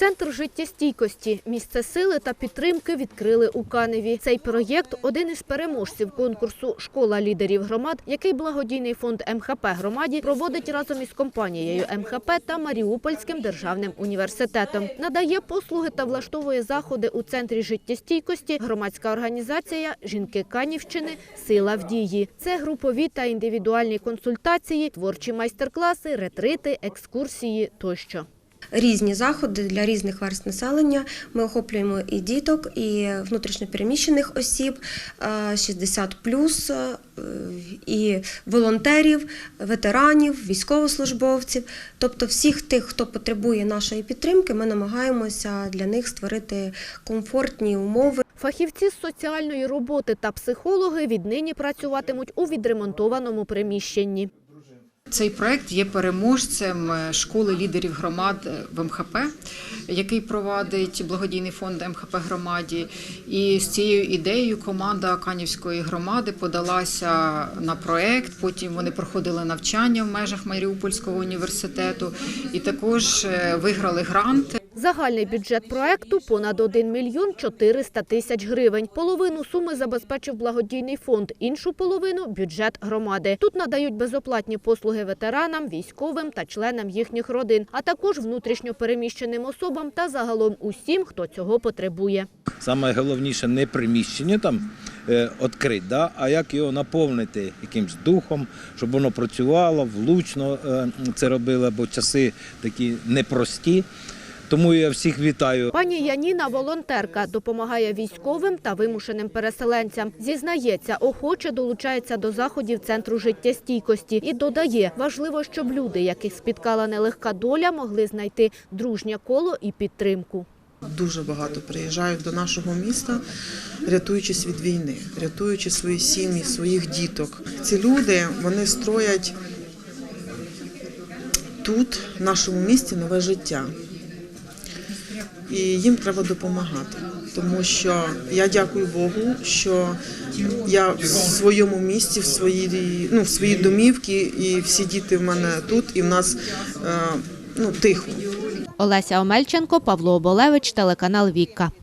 Центр життєстійкості, місце сили та підтримки відкрили у Каневі. Цей проєкт – один із переможців конкурсу «Школа лідерів громад», який благодійний фонд МХП громаді проводить разом із компанією МХП та Маріупольським державним університетом. Надає послуги та влаштовує заходи у Центрі життєстійкості громадська організація «Жінки Канівщини. Сила в дії». Це групові та індивідуальні консультації, творчі майстер-класи, ретрити, екскурсії тощо. Різні заходи для різних верст населення. Ми охоплюємо і діток, і внутрішньопереміщених осіб, е, 60 і волонтерів, ветеранів, військовослужбовців. Тобто всіх тих, хто потребує нашої підтримки, ми намагаємося для них створити комфортні умови. Фахівці з соціальної роботи та психологи віднині працюватимуть у відремонтованому приміщенні. Цей проект є переможцем е, школи лідерів громад е, в МХП, який провадить благодійний фонд МХП громаді. І з цією ідеєю команда Канівської громади подалася на проект. Потім вони проходили навчання в межах Маріупольського університету і також е, виграли грант. Загальний бюджет проекту – понад 1 мільйон 400 тисяч гривень. Половину суми забезпечив благодійний фонд, іншу половину – бюджет громади. Тут надають безоплатні послуги ветеранам, військовим та членам їхніх родин, а також внутрішньо переміщеним особам та загалом усім, хто цього потребує. Саме головніше не приміщення там е, відкрити, да, а як його наповнити якимсь духом, щоб воно працювало, влучно е, це робило, бо часи такі непрості. Тому я всіх вітаю. Пані Яніна – волонтерка, допомагає військовим та вимушеним переселенцям. Зізнається, охоче долучається до заходів Центру життєстійкості і додає, важливо, щоб люди, яких спіткала нелегка доля, могли знайти дружнє коло і підтримку. Дуже багато приїжджають до нашого міста, рятуючись від війни, рятуючи свої сім'ї, своїх діток. Ці люди вони строять тут, в нашому місті, нове життя. І їм треба допомагати, тому що я дякую Богу, що я в своєму місті, в своїй ну, в своїй домівці, і всі діти в мене тут, і в нас е, ну, тихо. Олеся Омельченко, Павло Оболевич, телеканал Вікка.